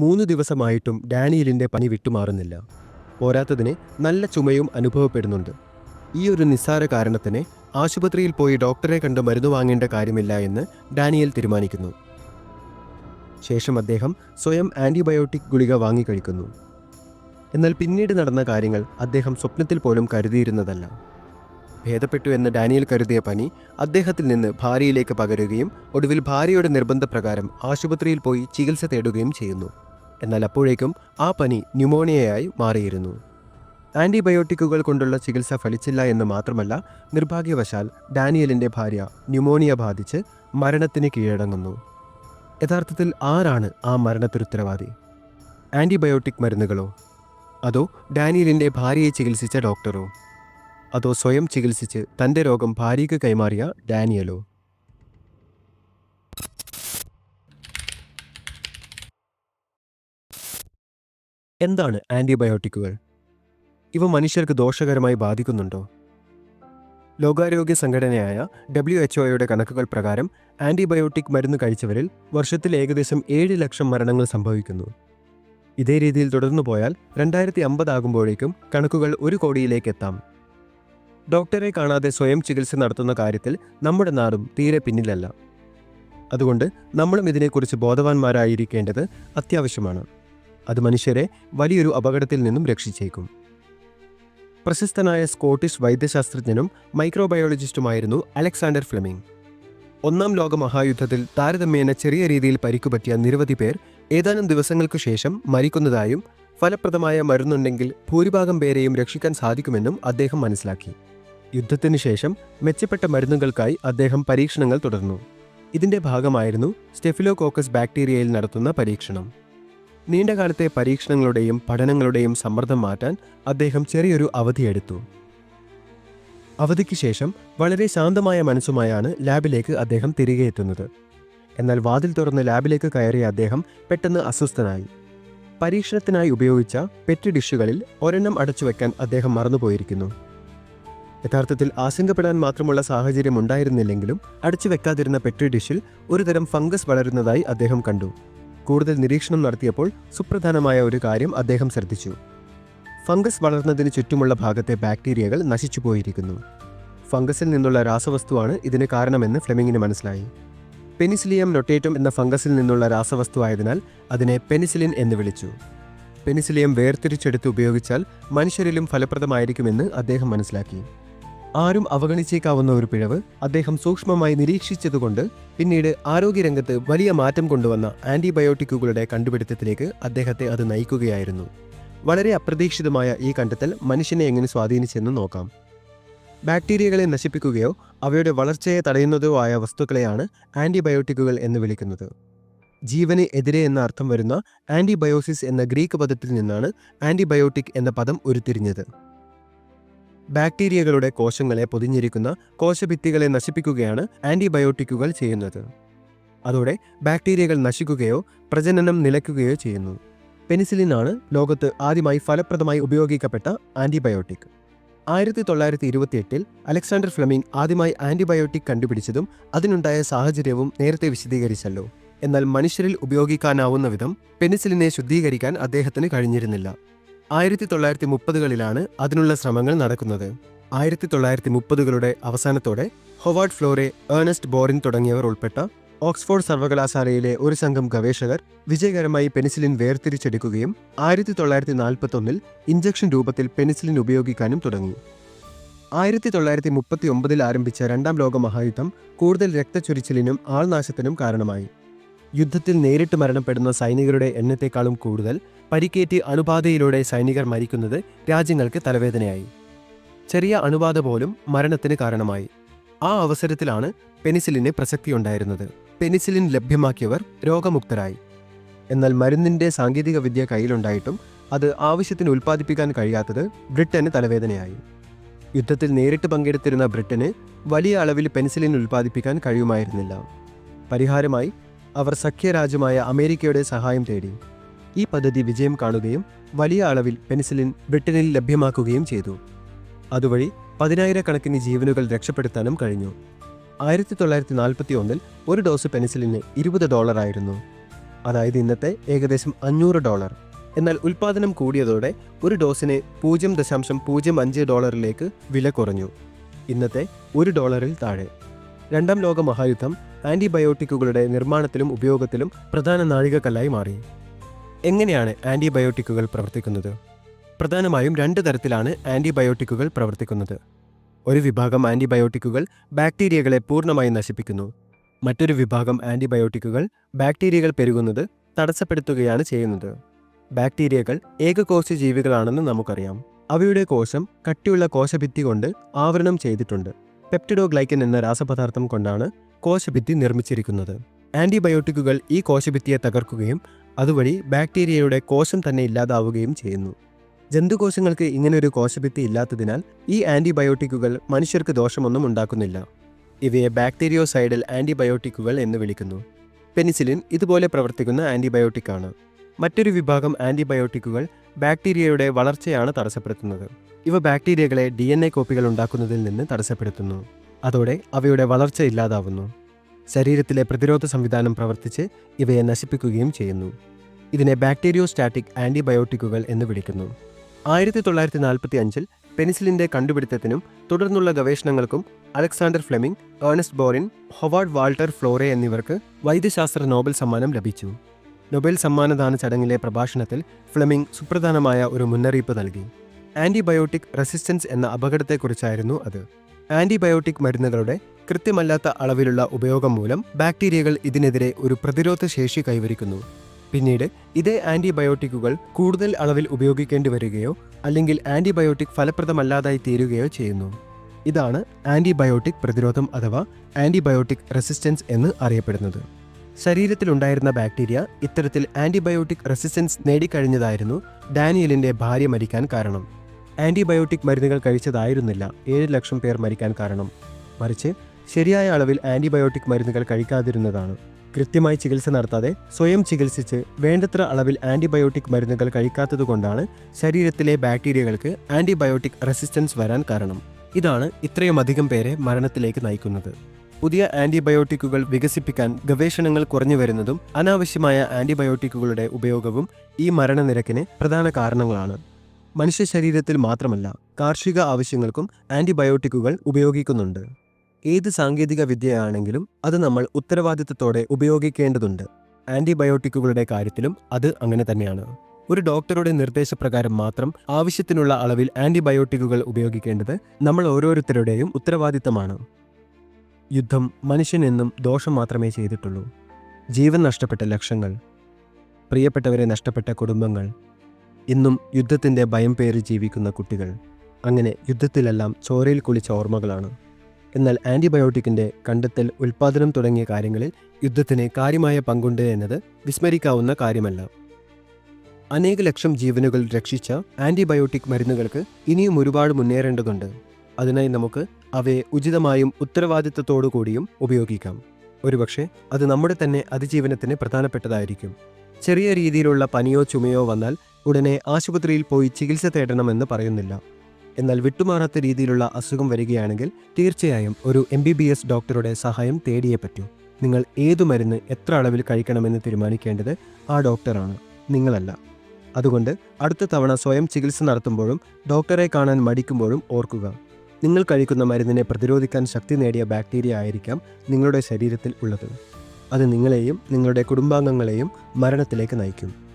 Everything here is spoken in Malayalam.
മൂന്ന് ദിവസമായിട്ടും ഡാനിയലിന്റെ പനി വിട്ടുമാറുന്നില്ല. പോരാത്തതിന് നല്ല ചുമയും അനുഭവപ്പെടുന്നുണ്ട്. ഈ ഒരു നിസ്സാര കാരണത്തിന് ആശുപത്രിയിൽ പോയി ഡോക്ടറെ കണ്ട് മരുന്ന് വാങ്ങേണ്ട കാര്യമില്ല എന്ന് ഡാനിയൽ തീരുമാനിക്കുന്നു. ശേഷം അദ്ദേഹം സ്വയം ആന്റിബയോട്ടിക് ഗുളിക വാങ്ങിക്കഴിക്കുന്നു എന്നാൽ പിന്നീട് നടന്ന കാര്യങ്ങൾ അദ്ദേഹം സ്വപ്നത്തിൽ പോലും കരുതിയിരുന്നതല്ല. ഭേദപ്പെട്ടു എന്ന് ഡാനിയൽ കരുതിയ പനി അദ്ദേഹത്തിൽ നിന്ന് ഭാര്യയിലേക്ക് പകരുകയും ഒടുവിൽ ഭാര്യയുടെ നിർബന്ധപ്രകാരം ആശുപത്രിയിൽ പോയി ചികിത്സ തേടുകയും ചെയ്യുന്നു. എന്നാൽ അപ്പോഴേക്കും ആ പനി ന്യൂമോണിയയായി മാറിയിരുന്നു. ആന്റിബയോട്ടിക്കുകൾ കൊണ്ടുള്ള ചികിത്സ ഫലിച്ചില്ല എന്ന് മാത്രമല്ല നിർഭാഗ്യവശാൽ ഡാനിയലിന്റെ ഭാര്യ ന്യൂമോണിയ ബാധിച്ച് മരണത്തിന് കീഴടങ്ങുന്നു. യഥാർത്ഥത്തിൽ ആരാണ് ആ മരണത്തിനുത്തരവാദി ആന്റിബയോട്ടിക് മരുന്നുകളോ? അതോ ഡാനിയലിന്റെ ഭാര്യയെ ചികിത്സിച്ച ഡോക്ടറോ? അതോ സ്വയം ചികിത്സിച്ച് തന്റെ രോഗം ഭാര്യയ്ക്ക് കൈമാറിയ ഡാനിയലോ? എന്താണ് ആന്റിബയോട്ടിക്കുകൾ ഇവ മനുഷ്യർക്ക് ദോഷകരമായി ബാധിക്കുന്നുണ്ടോ? ലോകാരോഗ്യ സംഘടനയായ ഡബ്ല്യു എച്ച് ഒയുടെ കണക്കുകൾ പ്രകാരം ആന്റിബയോട്ടിക് മരുന്ന് കഴിച്ചവരിൽ വർഷത്തിൽ ഏകദേശം ഏഴ് ലക്ഷം മരണങ്ങൾ സംഭവിക്കുന്നു. ഇതേ രീതിയിൽ തുടർന്നു പോയാൽ രണ്ടായിരത്തി അമ്പതാകുമ്പോഴേക്കും കണക്കുകൾ ഒരു കോടിയിലേക്ക് എത്താം. ഡോക്ടറെ കാണാതെ സ്വയം ചികിത്സ നടത്തുന്ന കാര്യത്തിൽ നമ്മുടെ നാടും തീരെ പിന്നിലല്ല. അതുകൊണ്ട് നമ്മളും ഇതിനെക്കുറിച്ച് ബോധവാന്മാരായിരിക്കേണ്ടത് അത്യാവശ്യമാണ്. അത് മനുഷ്യരെ വലിയൊരു അപകടത്തിൽ നിന്നും രക്ഷിച്ചേക്കും. പ്രശസ്തനായ സ്കോട്ടിഷ് വൈദ്യശാസ്ത്രജ്ഞനും മൈക്രോബയോളജിസ്റ്റുമായിരുന്നു അലക്സാണ്ടർ ഫ്ലെമിംഗ്. ഒന്നാം ലോക മഹായുദ്ധത്തിൽ താരതമ്യേന ചെറിയ രീതിയിൽ പരിക്കുപറ്റിയ നിരവധി പേർ ഏതാനും ദിവസങ്ങൾക്കു ശേഷം മരിക്കുന്നതായും ഫലപ്രദമായ മരുന്നുണ്ടെങ്കിൽ ഭൂരിഭാഗം പേരെയും രക്ഷിക്കാൻ സാധിക്കുമെന്നും അദ്ദേഹം മനസ്സിലാക്കി. യുദ്ധത്തിനു ശേഷം മെച്ചപ്പെട്ട മരുന്നുകൾക്കായി അദ്ദേഹം പരീക്ഷണങ്ങൾ തുടർന്നു. ഇതിന്റെ ഭാഗമായിരുന്നു സ്റ്റെഫിലോകോക്കസ് ബാക്ടീരിയയിൽ നടത്തുന്ന പരീക്ഷണം. നീണ്ടകാലത്തെ പരീക്ഷണങ്ങളുടെയും പഠനങ്ങളുടെയും സമ്മർദ്ദം മാറ്റാൻ അദ്ദേഹം ചെറിയൊരു അവധിയെടുത്തു അവധിക്ക് ശേഷം വളരെ ശാന്തമായ മനസ്സുമായാണ് ലാബിലേക്ക് അദ്ദേഹം തിരികെ എത്തുന്നത്. എന്നാൽ വാതിൽ തുറന്ന് ലാബിലേക്ക് കയറിയ അദ്ദേഹം പെട്ടെന്ന് അസ്വസ്ഥനായി. പരീക്ഷണത്തിനായി ഉപയോഗിച്ച പെറ്റ് ഡിഷുകളിൽ ഒരെണ്ണം അടച്ചു വെക്കാൻ അദ്ദേഹം മറന്നുപോയിരിക്കുന്നു. യഥാർത്ഥത്തിൽ ആശങ്കപ്പെടാൻ മാത്രമുള്ള സാഹചര്യം ഉണ്ടായിരുന്നില്ലെങ്കിലും അടച്ചു വെക്കാതിരുന്ന പെട്രി ഡിഷിൽ ഒരുതരം ഫംഗസ് വളരുന്നതായി അദ്ദേഹം കണ്ടു. കൂടുതൽ നിരീക്ഷണം നടത്തിയപ്പോൾ സുപ്രധാനമായ ഒരു കാര്യം അദ്ദേഹം ശ്രദ്ധിച്ചു. ഫംഗസ് വളർന്നതിന് ചുറ്റുമുള്ള ഭാഗത്തെ ബാക്ടീരിയകൾ നശിച്ചു പോയിരിക്കുന്നു. ഫംഗസിൽ നിന്നുള്ള രാസവസ്തുവാണ് ഇതിന് കാരണമെന്ന് ഫ്ലെമിങ്ങിന് മനസ്സിലായി. പെനിസിലിയം നൊട്ടേറ്റം എന്ന ഫംഗസിൽ നിന്നുള്ള രാസവസ്തു ആയതിനാൽ അതിനെ പെനിസിലിൻ എന്ന് വിളിച്ചു. പെനിസിലിയം വേർതിരിച്ചെടുത്ത് ഉപയോഗിച്ചാൽ മനുഷ്യരിലും ഫലപ്രദമായിരിക്കുമെന്ന് അദ്ദേഹം മനസ്സിലാക്കി. ആരും അവഗണിച്ചേക്കാവുന്ന ഒരു പിഴവ് അദ്ദേഹം സൂക്ഷ്മമായി നിരീക്ഷിച്ചതുകൊണ്ട് പിന്നീട് ആരോഗ്യരംഗത്ത് വലിയ മാറ്റം കൊണ്ടുവന്ന ആന്റിബയോട്ടിക്കുകളുടെ കണ്ടുപിടുത്തത്തിലേക്ക് അദ്ദേഹത്തെ അത് നയിക്കുകയായിരുന്നു. വളരെ അപ്രതീക്ഷിതമായ ഈ കണ്ടെത്തൽ മനുഷ്യനെ എങ്ങനെ സ്വാധീനിച്ചെന്ന് നോക്കാം. ബാക്ടീരിയകളെ നശിപ്പിക്കുകയോ അവയുടെ വളർച്ചയെ തടയുന്നതോ ആയ വസ്തുക്കളെയാണ് ആന്റിബയോട്ടിക്കുകൾ എന്ന് വിളിക്കുന്നത്. ജീവന് എതിരെ എന്ന അർത്ഥം വരുന്ന ആന്റിബയോസിസ് എന്ന ഗ്രീക്ക് പദത്തിൽ നിന്നാണ് ആന്റിബയോട്ടിക് എന്ന പദം ഉരുത്തിരിഞ്ഞത്. ബാക്ടീരിയകളുടെ കോശങ്ങളെ പൊതിഞ്ഞിരിക്കുന്ന കോശഭിത്തികളെ നശിപ്പിക്കുകയാണ് ആന്റിബയോട്ടിക്കുകൾ ചെയ്യുന്നത്. അതോടെ ബാക്ടീരിയകൾ നശിക്കുകയോ പ്രജനനം നിലയ്ക്കുകയോ ചെയ്യുന്നു. പെനിസിലിനാണ് ലോകത്ത് ആദ്യമായി ഫലപ്രദമായി ഉപയോഗിക്കപ്പെട്ട ആന്റിബയോട്ടിക്. ആയിരത്തി തൊള്ളായിരത്തി ഇരുപത്തിയെട്ടിൽ അലക്സാണ്ടർ ഫ്ലെമിംഗ് ആദ്യമായി ആന്റിബയോട്ടിക് കണ്ടുപിടിച്ചതും അതിനുണ്ടായ സാഹചര്യവും നേരത്തെ വിശദീകരിച്ചല്ലോ. എന്നാൽ മനുഷ്യരിൽ ഉപയോഗിക്കാനാവുന്ന വിധം പെനിസിലിനെ ശുദ്ധീകരിക്കാൻ അദ്ദേഹത്തിന് കഴിഞ്ഞിരുന്നില്ല. ആയിരത്തി തൊള്ളായിരത്തി മുപ്പതുകളിലാണ് അതിനുള്ള ശ്രമങ്ങൾ നടക്കുന്നത്. ആയിരത്തി തൊള്ളായിരത്തി മുപ്പതുകളുടെ അവസാനത്തോടെ ഹൊവാർഡ് ഫ്ലോറെ ഏണസ്റ്റ് ബോറിൻ തുടങ്ങിയവർ ഉൾപ്പെട്ട ഓക്സ്ഫോർഡ് സർവകലാശാലയിലെ ഒരു സംഘം ഗവേഷകർ വിജയകരമായി പെനിസിലിൻ വേർതിരിച്ചെടുക്കുകയും ആയിരത്തി തൊള്ളായിരത്തി നാൽപ്പത്തൊന്നിൽ ഇഞ്ചക്ഷൻ രൂപത്തിൽ പെനിസിലിൻ ഉപയോഗിക്കാനും തുടങ്ങി. ആയിരത്തി തൊള്ളായിരത്തി മുപ്പത്തി ഒമ്പതിൽ ആരംഭിച്ച രണ്ടാം ലോക മഹായുദ്ധം കൂടുതൽ രക്തച്ചൊരിച്ചിലിനും ആൾനാശത്തിനും കാരണമായി. യുദ്ധത്തിൽ നേരിട്ട് മരണപ്പെടുന്ന സൈനികരുടെ എണ്ണത്തെക്കാളും കൂടുതൽ പരിക്കേറ്റ് അണുബാധയിലൂടെ സൈനികർ മരിക്കുന്നത് രാജ്യങ്ങൾക്ക് തലവേദനയായി. ചെറിയ അണുബാധ പോലും മരണത്തിന് കാരണമായി. ആ അവസരത്തിലാണ് പെനിസിലിന് പ്രസക്തിയുണ്ടായിരുന്നത്. പെനിസിലിൻ ലഭ്യമാക്കിയവർ രോഗമുക്തരായി. എന്നാൽ മരുന്നിന്റെ സാങ്കേതിക വിദ്യ കയ്യിലുണ്ടായിട്ടും അത് ആവശ്യത്തിന് ഉൽപ്പാദിപ്പിക്കാൻ കഴിയാത്തത് ബ്രിട്ടന് തലവേദനയായി. യുദ്ധത്തിൽ നേരിട്ട് പങ്കെടുത്തിരുന്ന ബ്രിട്ടന് വലിയ അളവിൽ പെനിസിലിൻ ഉൽപ്പാദിപ്പിക്കാൻ കഴിയുമായിരുന്നില്ല. പരിഹാരമായി അവർ സഖ്യരാജ്യമായ അമേരിക്കയുടെ സഹായം തേടി. ഈ പദ്ധതി വിജയം കാണുകയും വലിയ അളവിൽ പെൻസിലിൻ ബ്രിട്ടനിൽ ലഭ്യമാക്കുകയും ചെയ്തു. അതുവഴി പതിനായിരക്കണക്കിന് ജീവനുകൾ രക്ഷപ്പെടുത്താനും കഴിഞ്ഞു. ആയിരത്തി തൊള്ളായിരത്തി നാൽപ്പത്തി ഒന്നിൽ ഒരു ഡോസ് പെനിസിലിന് ഇരുപത് ഡോളറായിരുന്നു അതായത് ഇന്നത്തെ ഏകദേശം അഞ്ഞൂറ് ഡോളർ. എന്നാൽ ഉൽപാദനം കൂടിയതോടെ ഒരു ഡോസിന് പൂജ്യം ദശാംശം പൂജ്യം അഞ്ച് ഡോളറിലേക്ക് വില കുറഞ്ഞു. ഇന്നത്തെ ഒരു ഡോളറിൽ താഴെ. രണ്ടാം ലോക മഹായുദ്ധം ആന്റിബയോട്ടിക്കുകളുടെ നിർമ്മാണത്തിലും ഉപയോഗത്തിലും പ്രധാന നാഴികക്കല്ലായി മാറി. എങ്ങനെയാണ് ആന്റിബയോട്ടിക്കുകൾ പ്രവർത്തിക്കുന്നത്? പ്രധാനമായും രണ്ട് തരത്തിലാണ് ആന്റിബയോട്ടിക്കുകൾ പ്രവർത്തിക്കുന്നത്. ഒരു വിഭാഗം ആന്റിബയോട്ടിക്കുകൾ ബാക്ടീരിയകളെ പൂർണമായി നശിപ്പിക്കുന്നു. മറ്റൊരു വിഭാഗം ആന്റിബയോട്ടിക്കുകൾ ബാക്ടീരിയകൾ പെരുകുന്നത് തടസ്സപ്പെടുത്തുകയാണ് ചെയ്യുന്നത്. ബാക്ടീരിയകൾ ഏകകോശ ജീവികളാണെന്ന് നമുക്കറിയാം. അവയുടെ കോശം കട്ടിയുള്ള കോശഭിത്തി കൊണ്ട് ആവരണം ചെയ്തിട്ടുണ്ട്. പെപ്റ്റിഡോഗ്ലൈക്കൻ എന്ന രാസപദാർത്ഥം കൊണ്ടാണ് കോശഭിത്തി നിർമ്മിച്ചിരിക്കുന്നത്. ആന്റിബയോട്ടിക്കുകൾ ഈ കോശഭിത്തിയെ തകർക്കുകയും അതുവഴി ബാക്ടീരിയയുടെ കോശം തന്നെ ഇല്ലാതാവുകയും ചെയ്യുന്നു. ജന്തുകോശങ്ങൾക്ക് ഇങ്ങനൊരു കോശഭിത്തി ഇല്ലാത്തതിനാൽ ഈ ആന്റിബയോട്ടിക്കുകൾ മനുഷ്യർക്ക് ദോഷമൊന്നും ഉണ്ടാക്കുന്നില്ല. ഇവയെ ബാക്ടീരിയോസൈഡൽ ആന്റിബയോട്ടിക്കുകൾ എന്ന് വിളിക്കുന്നു. പെനിസിലിൻ ഇതുപോലെ പ്രവർത്തിക്കുന്ന ആന്റിബയോട്ടിക്കാണ്. മറ്റൊരു വിഭാഗം ആന്റിബയോട്ടിക്കുകൾ ബാക്ടീരിയയുടെ വളർച്ചയാണ് തടസ്സപ്പെടുത്തുന്നത്. ഇവ ബാക്ടീരിയകളെ ഡി കോപ്പികൾ ഉണ്ടാക്കുന്നതിൽ നിന്ന് തടസ്സപ്പെടുത്തുന്നു. അതോടെ അവയുടെ വളർച്ച ഇല്ലാതാവുന്നു. ശരീരത്തിലെ പ്രതിരോധ സംവിധാനം പ്രവർത്തിച്ച് ഇവയെ നശിപ്പിക്കുകയും ചെയ്യുന്നു. ഇതിനെ ബാക്ടീരിയോസ്റ്റാറ്റിക് ആന്റിബയോട്ടിക്കുകൾ എന്ന് വിളിക്കുന്നു. ആയിരത്തി തൊള്ളായിരത്തി നാൽപ്പത്തി അഞ്ചിൽ പെനിസിലിന്റെ കണ്ടുപിടുത്തത്തിനും തുടർന്നുള്ള ഗവേഷണങ്ങൾക്കും Alexander Fleming Ernest ബോറിൻ Howard Walter Florey എന്നിവർക്ക് വൈദ്യശാസ്ത്ര നോബൽ സമ്മാനം ലഭിച്ചു. നൊബേൽ സമ്മാനദാന ചടങ്ങിലെ പ്രഭാഷണത്തിൽ ഫ്ലെമിംഗ് സുപ്രധാനമായ ഒരു മുന്നറിയിപ്പ് നൽകി. ആന്റിബയോട്ടിക് റെസിസ്റ്റൻസ് എന്ന അപകടത്തെക്കുറിച്ചായിരുന്നു അത്. ആന്റിബയോട്ടിക് മരുന്നുകളുടെ കൃത്യമല്ലാത്ത അളവിലുള്ള ഉപയോഗം മൂലം ബാക്ടീരിയകൾ ഇതിനെതിരെ ഒരു പ്രതിരോധ ശേഷി കൈവരിക്കുന്നു. പിന്നീട് ഇതേ ആന്റിബയോട്ടിക്കുകൾ കൂടുതൽ അളവിൽ ഉപയോഗിക്കേണ്ടി വരികയോ അല്ലെങ്കിൽ ആന്റിബയോട്ടിക് ഫലപ്രദമല്ലാതായി തീരുകയോ ചെയ്യുന്നു. ഇതാണ് ആന്റിബയോട്ടിക് പ്രതിരോധം അഥവാ ആന്റിബയോട്ടിക് റെസിസ്റ്റൻസ് എന്ന് അറിയപ്പെടുന്നത്. ശരീരത്തിലുണ്ടായിരുന്ന ബാക്ടീരിയ ഇത്തരത്തിൽ ആന്റിബയോട്ടിക് റെസിസ്റ്റൻസ് നേടിക്കഴിഞ്ഞതായിരുന്നു ഡാനിയലിന്റെ ഭാര്യ മരിക്കാൻ കാരണം. ആന്റിബയോട്ടിക് മരുന്നുകൾ കഴിച്ചതായിരുന്നില്ല. ഏഴ് ലക്ഷം പേർ മരിക്കാൻ കാരണം. മറിച്ച് ശരിയായ അളവിൽ ആന്റിബയോട്ടിക് മരുന്നുകൾ കഴിക്കാതിരുന്നതാണ്. കൃത്യമായി ചികിത്സ നടത്താതെ സ്വയം ചികിത്സിച്ച് വേണ്ടത്ര അളവിൽ ആന്റിബയോട്ടിക് മരുന്നുകൾ കഴിക്കാത്തതുകൊണ്ടാണ് ശരീരത്തിലെ ബാക്ടീരിയകൾക്ക് ആന്റിബയോട്ടിക് റെസിസ്റ്റൻസ് വരാൻ കാരണം. ഇതാണ് ഇത്രയും അധികം പേരെ മരണത്തിലേക്ക് നയിക്കുന്നത്. പുതിയ ആന്റിബയോട്ടിക്കുകൾ വികസിപ്പിക്കാൻ ഗവേഷണങ്ങൾ കുറഞ്ഞു വരുന്നതും അനാവശ്യമായ ആന്റിബയോട്ടിക്കുകളുടെ ഉപയോഗവും ഈ മരണനിരക്കിന് പ്രധാന കാരണങ്ങളാണ്. മനുഷ്യ ശരീരത്തിൽ മാത്രമല്ല കാർഷിക ആവശ്യങ്ങൾക്കും ആന്റിബയോട്ടിക്കുകൾ ഉപയോഗിക്കുന്നുണ്ട്. ഏത് സാങ്കേതിക വിദ്യയാണെങ്കിലും അത് നമ്മൾ ഉത്തരവാദിത്തത്തോടെ ഉപയോഗിക്കേണ്ടതുണ്ട്. ആന്റിബയോട്ടിക്കുകളുടെ കാര്യത്തിലും അത് അങ്ങനെ തന്നെയാണ്. ഒരു ഡോക്ടറുടെ നിർദ്ദേശപ്രകാരം മാത്രം ആവശ്യത്തിനുള്ള അളവിൽ ആന്റിബയോട്ടിക്കുകൾ ഉപയോഗിക്കേണ്ടത് നമ്മൾ ഓരോരുത്തരുടെയും ഉത്തരവാദിത്തമാണ്. യുദ്ധം മനുഷ്യനെന്നും ദോഷം മാത്രമേ ചെയ്തിട്ടുള്ളൂ. ജീവൻ നഷ്ടപ്പെട്ട ലക്ഷങ്ങൾ പ്രിയപ്പെട്ടവരെ നഷ്ടപ്പെട്ട കുടുംബങ്ങൾ ഇന്നും യുദ്ധത്തിന്റെ ഭയം പേറി ജീവിക്കുന്ന കുട്ടികൾ. അങ്ങനെ യുദ്ധത്തിലെല്ലാം ചോരയിൽ കുളിച്ച ഓർമ്മകളാണ്. എന്നാൽ ആന്റിബയോട്ടിക്കിന്റെ കണ്ടെത്തൽ ഉൽപ്പാദനം തുടങ്ങിയ കാര്യങ്ങളിൽ യുദ്ധത്തിന് കാര്യമായ പങ്കുണ്ട് എന്നത് വിസ്മരിക്കാവുന്ന കാര്യമല്ല. അനേക ലക്ഷം ജീവനുകൾ രക്ഷിച്ച ആന്റിബയോട്ടിക് മരുന്നുകൾക്ക് ഇനിയും ഒരുപാട് മുന്നേറേണ്ടതുണ്ട്. അതിനായി നമുക്ക് അവയെ ഉചിതമായും ഉത്തരവാദിത്തത്തോടു കൂടിയും ഉപയോഗിക്കാം. ഒരുപക്ഷെ അത് നമ്മുടെ തന്നെ അതിജീവനത്തിന് പ്രധാനപ്പെട്ടതായിരിക്കും. ചെറിയ രീതിയിലുള്ള പനിയോ ചുമയോ വന്നാൽ ഉടനെ ആശുപത്രിയിൽ പോയി ചികിത്സ തേടണമെന്ന് പറയുന്നില്ല. എന്നാൽ വിട്ടുമാറാത്ത രീതിയിലുള്ള അസുഖം വരികയാണെങ്കിൽ തീർച്ചയായും ഒരു എം ബി ബി എസ് ഡോക്ടറുടെ സഹായം തേടിയേ പറ്റൂ. നിങ്ങൾ ഏതു മരുന്ന് എത്ര അളവിൽ കഴിക്കണമെന്ന് തീരുമാനിക്കേണ്ടത് ആ ഡോക്ടറാണ് നിങ്ങളല്ല. അതുകൊണ്ട് അടുത്ത തവണ സ്വയം ചികിത്സ നടത്തുമ്പോഴും ഡോക്ടറെ കാണാൻ മടിക്കുമ്പോഴും ഓർക്കുക. നിങ്ങൾ കഴിക്കുന്ന മരുന്നിനെ പ്രതിരോധിക്കാൻ ശക്തി നേടിയ ബാക്ടീരിയ ആയിരിക്കാം നിങ്ങളുടെ ശരീരത്തിൽ ഉള്ളത്. അത് നിങ്ങളെയും നിങ്ങളുടെ കുടുംബാംഗങ്ങളെയും മരണത്തിലേക്ക് നയിക്കും.